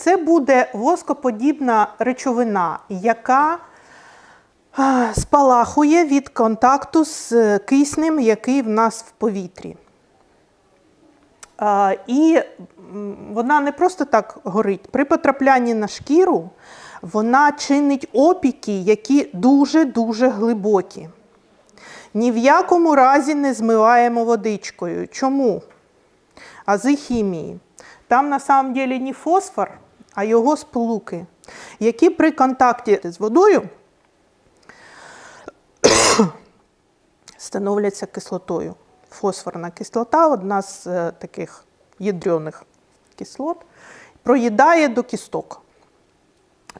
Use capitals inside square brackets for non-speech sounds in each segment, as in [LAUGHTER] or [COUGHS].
Це буде воскоподібна речовина, яка спалахує від контакту з е, киснем, який в нас в повітрі. І вона не просто так горить. При потраплянні на шкіру вона чинить опіки, які дуже-дуже глибокі. Ні в якому разі не змиваємо водичкою. Чому? Ази хімії. Там на самом деле не фосфор, а його сполуки, які при контакті з водою [COUGHS] становляться кислотою. Фосфорна кислота одна з е, таких ядрених кислот, проїдає до кісток.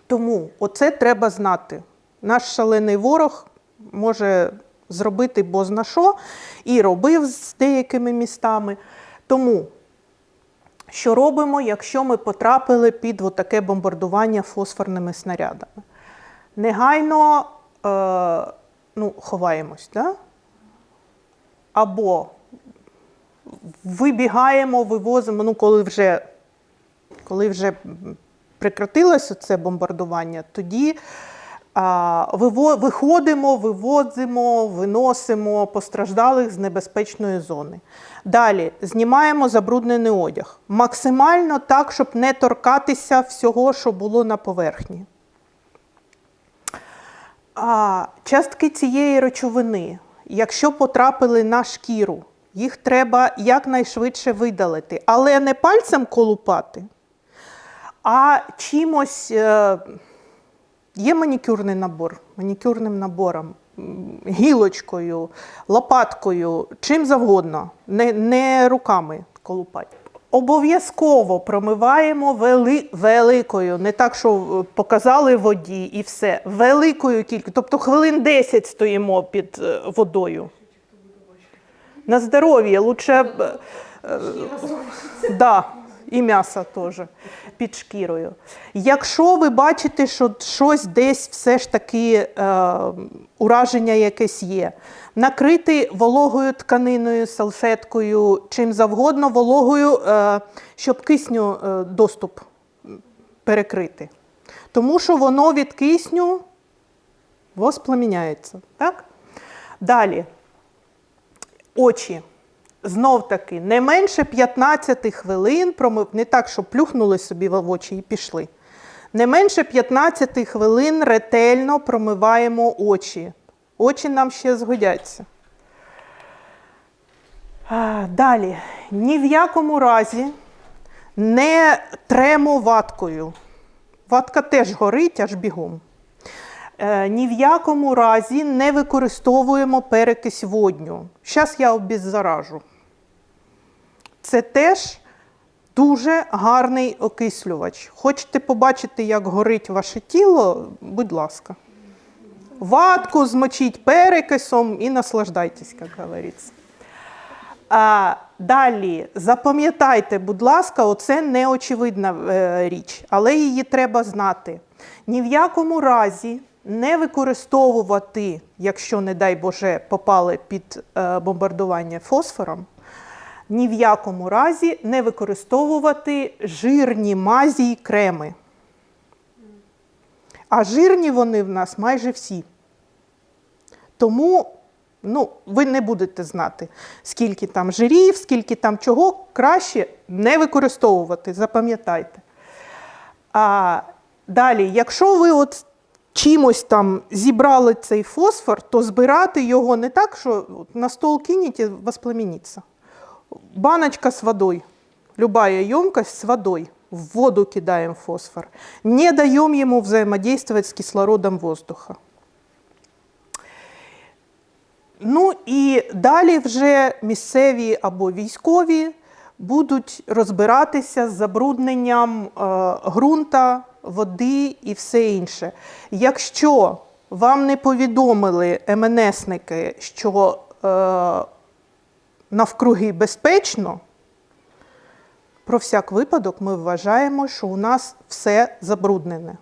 Тому оце треба знати. Наш шалений ворог може зробити бозна що і робив з деякими містами. Тому що робимо, якщо ми потрапили під таке бомбардування фосфорними снарядами? Негайно е, ну, ховаємось, да? або вибігаємо, вивозимо, ну, коли вже, коли вже прекратилося це бомбардування, тоді виходимо, вивозимо, виносимо постраждалих з небезпечної зони. Далі знімаємо забруднений одяг. Максимально так, щоб не торкатися всього, що було на поверхні. А, частки цієї речовини, якщо потрапили на шкіру, їх треба якнайшвидше видалити, але не пальцем колупати, а чимось. Є манікюрний набор, манікюрним набором, гілочкою, лопаткою, чим завгодно, не, не руками колупати. Обов'язково промиваємо вели, великою, не так, що е, показали воді і все. Великою кількістю, тобто хвилин 10 стоїмо під е, водою. На здоров'я лучше. е, Да, і м'ясо теж під шкірою. Якщо ви бачите, що щось десь все ж таки е, ураження якесь є, накрити вологою тканиною, салфеткою, чим завгодно, вологою, е, щоб кисню е, доступ перекрити. Тому що воно від кисню воспламіняється. Так? Далі. Очі. Знов таки, не менше 15 хвилин промив, не так, що плюхнули собі в очі і пішли. Не менше 15 хвилин ретельно промиваємо очі. Очі нам ще згодяться. Далі. Ні в якому разі не тремо ваткою. Ватка теж горить аж бігом. Е, ні в якому разі не використовуємо перекись водню. Зараз я обеззаражу. Це теж дуже гарний окислювач. Хочете побачити, як горить ваше тіло? Будь ласка. Ватку змочіть перекисом і наслаждайтесь, як говориться. А, далі, запам'ятайте, будь ласка, оце неочевидна е, річ, але її треба знати. Ні в якому разі не використовувати, якщо, не дай Боже, попали під е, бомбардування фосфором, ні в якому разі не використовувати жирні мазі й креми. А жирні вони в нас майже всі. Тому ну, ви не будете знати, скільки там жирів, скільки там чого, краще не використовувати, запам'ятайте. А далі, якщо ви от чимось там зібрали цей фосфор, то збирати його не так, що на стол кинете, воспламениться. Баночка с водой, любая емкость с водой, в воду кидаем фосфор. Не даем ему взаимодействовать с кислородом воздуха. Ну і далі вже місцеві або військові будуть розбиратися з забрудненням е, ґрунта, води і все інше. Якщо вам не повідомили МНСники, що е, навкруги безпечно, про всяк випадок ми вважаємо, що у нас все забруднене.